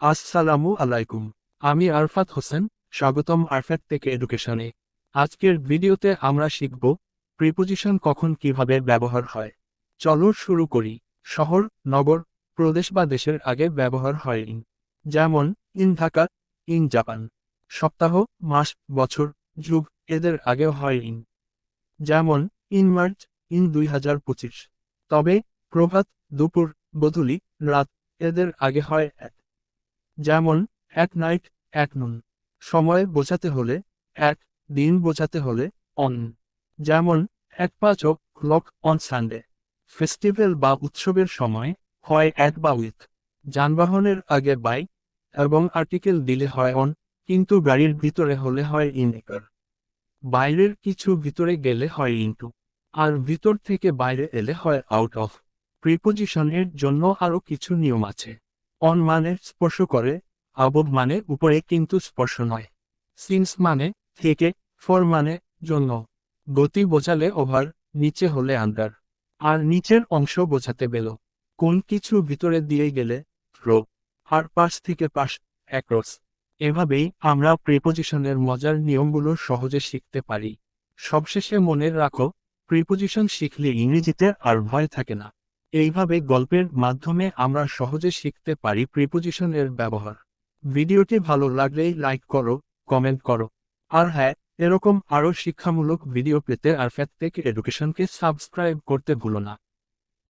আসসালামু আলাইকুম। আমি আরফাত হোসেন, স্বাগতম আরফাত থেকে এডুকেশনে। আজকের ভিডিওতে আমরা শিখব, প্রিপোজিশন কখন কীভাবে ব্যবহার হয়। চলো শুরু করি। শহর, নগর, প্রদেশ বা দেশের আগে ব্যবহার হয় ইন। যেমন, ইন ঢাকা, ইন জাপান। সপ্তাহ, মাস, বছর, যুগ এদের আগেও হয় ইন। যেমন, ইন মার্চ, ইন দুই হাজার পঁচিশ। তবে, প্রভাত, দুপুর বদুলি রাত এদের আগে হয় এক। যেমন, এক নাইট, এক নুন। সময় বোঝাতে হলে, এক, দিন বোঝাতে হলে, অন। যেমন, এক পাঁচ ক্লক অন সানডে। ফেস্টিভ্যাল বা উৎসবের সময় হয় এক বা উইথ যানবাহনের আগে বাই, এবং আর্টিকেল দিলে হয় অন, কিন্তু গাড়ির ভিতরে হলে হয় ইন একার। বাইরের কিছু ভিতরে গেলে হয় ইনটু। আর ভিতর থেকে বাইরে এলে হয় আউট অফ। প্রিপোজিশনের জন্য আরও কিছু নিয়ম আছে। অন মানে স্পর্শ করে আবব মানে উপরে কিন্তু স্পর্শ নয়। সিন্স মানে থেকে ফর মানে জন্য। গতি বোঝালে ওভার নিচে হলে আন্ডার আর নিচের অংশ বোঝাতে বেল কোন কিছু ভিতরে দিয়ে গেলে রো আর পাশ থেকে পাশ অ্যাক্রস এভাবেই আমরা প্রিপোজিশনের মজার নিয়মগুলো সহজে শিখতে পারি। সবশেষে মনে রাখো প্রিপোজিশন শিখলে ইংরেজিতে আর ভয় থাকে না। এইভাবে গল্পের মাধ্যমে আমরা সহজে শিখতে পারি প্রিপোজিশনের ব্যবহার। ভিডিওটি ভালো লাগলেই লাইক করো কমেন্ট করো। আর হ্যাঁ এরকম আরও শিক্ষামূলক ভিডিও পেতে আর ফ্যাক্টেক এডুকেশনকে সাবস্ক্রাইব করতে ভুলো না।